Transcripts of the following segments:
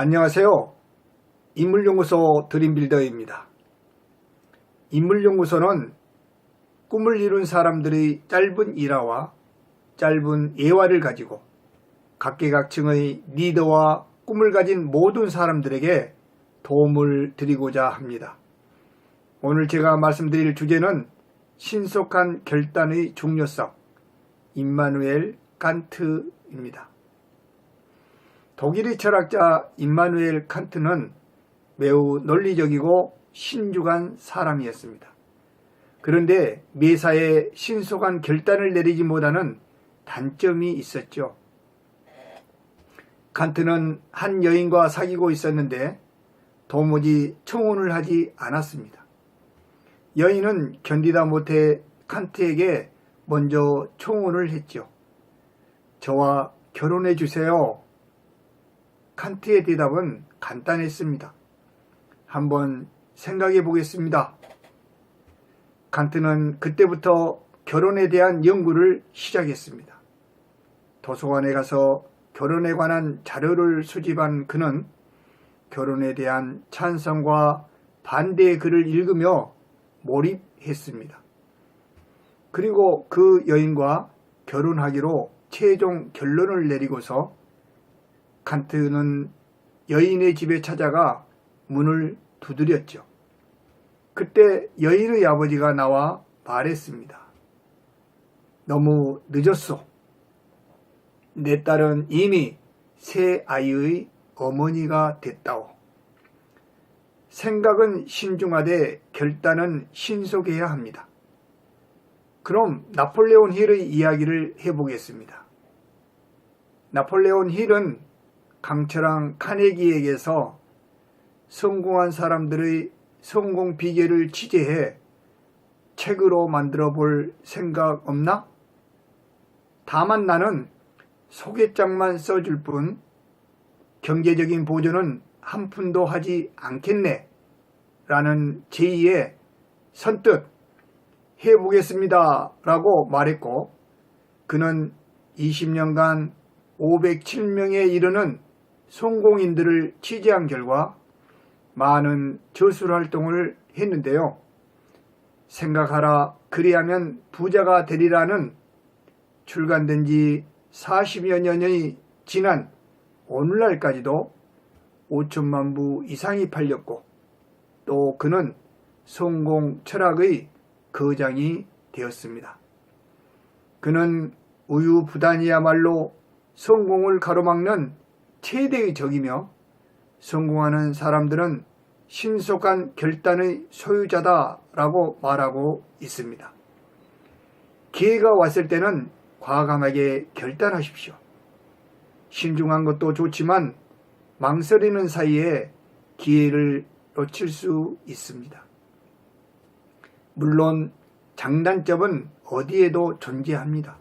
안녕하세요. 인물연구소 드림빌더입니다. 인물연구소는 꿈을 이룬 사람들의 짧은 일화와 짧은 예화를 가지고 각계각층의 리더와 꿈을 가진 모든 사람들에게 도움을 드리고자 합니다. 오늘 제가 말씀드릴 주제는 신속한 결단의 중요성, 임마누엘 칸트입니다. 독일의 철학자 임마누엘 칸트는 매우 논리적이고 신중한 사람이었습니다. 그런데 매사에 신속한 결단을 내리지 못하는 단점이 있었죠. 칸트는 한 여인과 사귀고 있었는데 도무지 청혼을 하지 않았습니다. 여인은 견디다 못해 칸트에게 먼저 청혼을 했죠. 저와 결혼해 주세요. 칸트의 대답은 간단했습니다. 한번 생각해 보겠습니다. 칸트는 그때부터 결혼에 대한 연구를 시작했습니다. 도서관에 가서 결혼에 관한 자료를 수집한 그는 결혼에 대한 찬성과 반대의 글을 읽으며 몰입했습니다. 그리고 그 여인과 결혼하기로 최종 결론을 내리고서 칸트는 여인의 집에 찾아가 문을 두드렸죠. 그때 여인의 아버지가 나와 말했습니다. 너무 늦었소. 내 딸은 이미 새 아이의 어머니가 됐다오. 생각은 신중하되 결단은 신속해야 합니다. 그럼 나폴레온 힐의 이야기를 해보겠습니다. 나폴레온 힐은 강철왕 카네기에게서 성공한 사람들의 성공 비결을 취재해 책으로 만들어 볼 생각 없나? 다만 나는 소개장만 써줄 뿐 경제적인 보조는 한 푼도 하지 않겠네. 라는 제의에 선뜻 해보겠습니다. 라고 말했고 그는 20년간 507명에 이르는 성공인들을 취재한 결과 많은 저술 활동을 했는데요. 생각하라 그리하면 부자가 되리라는 출간된 지 40여 년이 지난 오늘날까지도 5천만 부 이상이 팔렸고 또 그는 성공 철학의 거장이 되었습니다. 그는 우유부단이야말로 성공을 가로막는 최대의 적이며 성공하는 사람들은 신속한 결단의 소유자다라고 말하고 있습니다. 기회가 왔을 때는 과감하게 결단하십시오. 신중한 것도 좋지만 망설이는 사이에 기회를 놓칠 수 있습니다. 물론 장단점은 어디에도 존재합니다.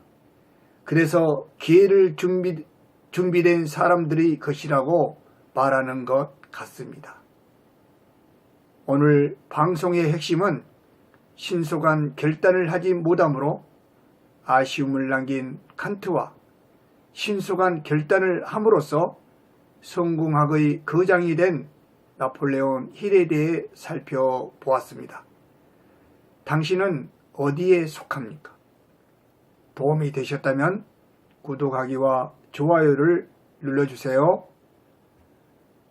그래서 기회를 준비, 준비된 사람들의 것이라고 말하는 것 같습니다. 오늘 방송의 핵심은 신속한 결단을 하지 못함으로 아쉬움을 남긴 칸트와 신속한 결단을 함으로써 성공학의 거장이 된 나폴레온 힐에 대해 살펴보았습니다. 당신은 어디에 속합니까? 도움이 되셨다면 구독하기와 좋아요를 눌러주세요.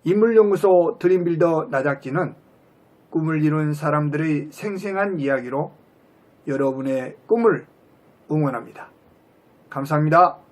인물연구소 드림빌더 나작지는 꿈을 이룬 사람들의 생생한 이야기로 여러분의 꿈을 응원합니다. 감사합니다.